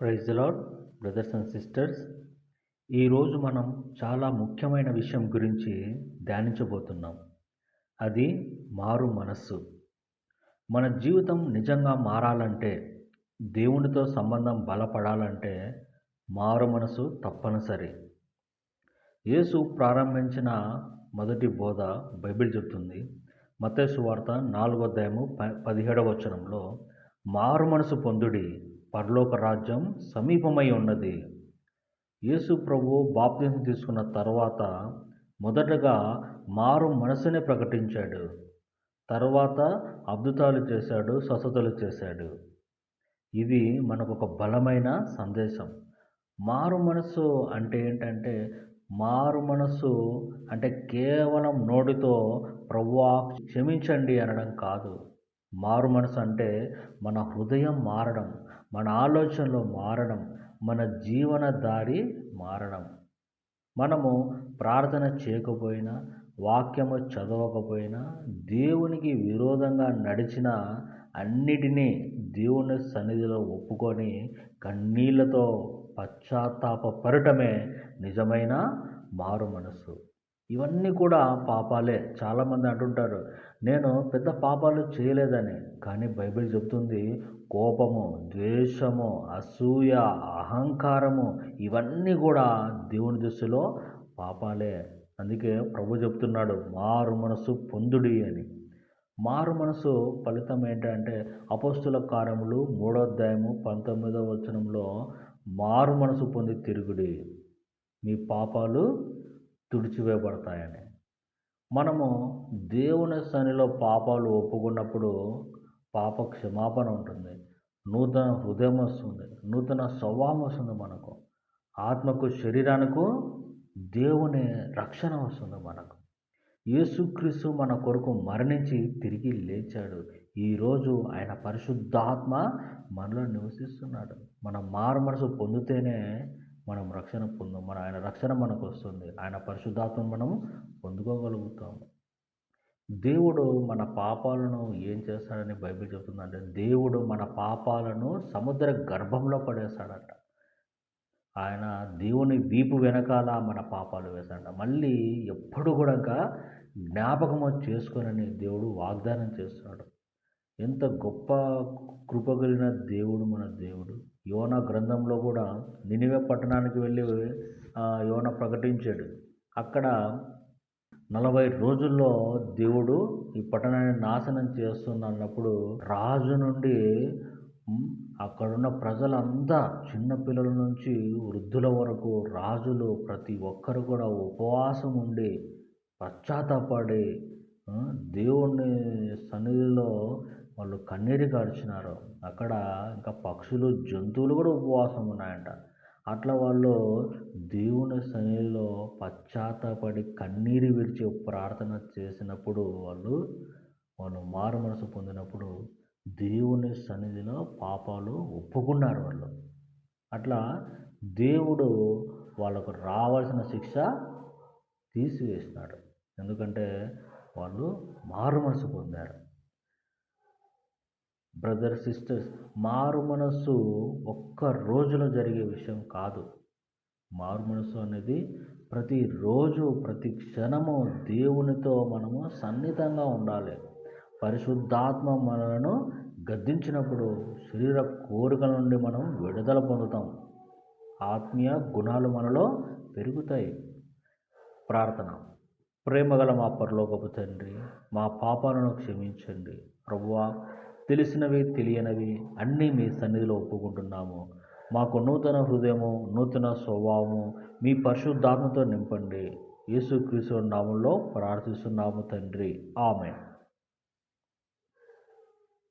Praise lord brothers and sisters ఈరోజు మనం చాలా ముఖ్యమైన విషయం గురించి ధ్యానించబోతున్నాం. అది మారు మనస్సు. మన జీవితం నిజంగా మారాలంటే దేవునితో సంబంధం బలపడాలంటే మారు మనసు తప్పనిసరి. యేసు ప్రారంభించిన మొదటి బోధ బైబిల్ చెప్తుంది మతేసు వార్త నాలుగో అధ్యాయము ప పదిహేడవ వచనంలో మారు మనసు పొందుడి పరలోక రాజ్యం సమీపమై ఉన్నది. యేసు ప్రభు బాప్తిజం తీసుకున్న తర్వాత మొదటగా మారు మనసునే ప్రకటించాడు. తర్వాత అద్భుతాలు చేశాడు స్వస్థతలు చేశాడు. ఇది మనకు ఒక బలమైన సందేశం. మారు మనసు అంటే ఏంటంటే మారు మనసు అంటే కేవలం నోటితో ప్రభువా క్షమించండి అనడం కాదు. మారు మనసు అంటే మన హృదయం మారడం మన ఆలోచనలు మారడం మన జీవన దారి మారడం. మనము ప్రార్థన చేయకపోయినా వాక్యము చదవకపోయినా దేవునికి విరోధంగా నడిచిన అన్నిటినీ దేవుని సన్నిధిలో ఒప్పుకొని కన్నీళ్ళతో పశ్చాత్తాపడటమే నిజమైన మారు మనసు. ఇవన్నీ కూడా పాపాలే. చాలామంది అంటుంటారు నేను పెద్ద పాపాలు చేయలేదని. కానీ బైబిల్ చెప్తుంది కోపము ద్వేషము అసూయ అహంకారము ఇవన్నీ కూడా దేవుని దృష్టిలో పాపాలే. అందుకే ప్రభు చెప్తున్నాడు మారు మనసు పొందుడి అని. మారు మనసు ఫలితం ఏంటంటే అపోస్తుల కార్యములు మూడో అధ్యాయము పంతొమ్మిదవ వచనంలో మారు మనసు పొంది తిరుగుడి. మీ పాపాలు తుడిచివేయబడతాయని. మనము దేవుని సన్నిలో పాపాలు ఒప్పుకున్నప్పుడు పాప క్షమాపణ ఉంటుంది. నూతన హృదయం వస్తుంది. నూతన స్వభావం వస్తుంది మనకు. ఆత్మకు శరీరానికి దేవుని రక్షణ వస్తుంది మనకు. యేసుక్రీస్తు మన కొరకు మరణించి తిరిగి లేచాడు. ఈరోజు ఆయన పరిశుద్ధాత్మ మనలో నివసిస్తున్నాడు. మన మారు మనసు పొందితేనే మనం రక్షణ పొందాం మన ఆయన రక్షణ మనకు వస్తుంది. ఆయన పరిశుద్ధాత్మ మనం పొందుకోగలుగుతాము. దేవుడు మన పాపాలను ఏం చేస్తాడని బైబిల్ చెప్తుందంటే దేవుడు మన పాపాలను సముద్ర గర్భంలో పడేస్తాడంట. ఆయన దేవుని వీపు వెనకాల మన పాపాలు వేశాడంట మళ్ళీ ఎప్పుడు కూడా జ్ఞాపకము చేసుకునని దేవుడు వాగ్దానం చేస్తున్నాడు. ఎంత గొప్ప కృపగలిగిన దేవుడు మన దేవుడు. యోన గ్రంథంలో కూడా నినివే పట్టణానికి వెళ్ళి యోన ప్రకటించాడు. అక్కడ నలభై రోజుల్లో దేవుడు ఈ పట్టణాన్ని నాశనం చేస్తున్నప్పుడు అన్నప్పుడు రాజు నుండి అక్కడున్న ప్రజలంతా చిన్నపిల్లల నుంచి వృద్ధుల వరకు రాజులు ప్రతి ఒక్కరు కూడా ఉపవాసం ఉండి పశ్చాత్తాపడి దేవుణ్ణి సన్నిధిలో వాళ్ళు కన్నీరు కార్చినారు అక్కడ ఇంకా పక్షులు జంతువులు కూడా ఉపవాసం ఉన్నాయంట. అట్లా వాళ్ళు దేవుని సన్నిధిలో పశ్చాత్తాపడి కన్నీరు విడిచి ప్రార్థన చేసినప్పుడు వాళ్ళు వాళ్ళు మారు మనసు పొందినప్పుడు దేవుని సన్నిధిలో పాపాలు ఒప్పుకున్నారు వాళ్ళు. అట్లా దేవుడు వాళ్ళకు రావాల్సిన శిక్ష తీసివేసినాడు. ఎందుకంటే వాళ్ళు మారు మనసు పొందారు. బ్రదర్ సిస్టర్స్ మారు మనస్సు ఒక్క రోజులో జరిగే విషయం కాదు. మారు మనస్సు అనేది ప్రతిరోజు ప్రతి క్షణము దేవునితో మనము సన్నిహితంగా ఉండాలి. పరిశుద్ధాత్మ మనలను గద్దించినప్పుడు శరీర కోరికల నుండి మనం విడుదల పొందుతాం. ఆత్మీయ గుణాలు మనలో పెరుగుతాయి. ప్రార్థన. ప్రేమగల మా పరలోకపు తండ్రి మా పాపాలను క్షమించండి. ప్రభువా తెలిసినవి తెలియనివి అన్నీ మీ సన్నిధిలో ఒప్పుకుంటున్నాము. మాకు నూతన హృదయము నూతన స్వభావము మీ పరిశుద్ధాత్మతో నింపండి. యేసుక్రీస్తు నామంలో ప్రార్థిస్తున్నాము తండ్రి. ఆమె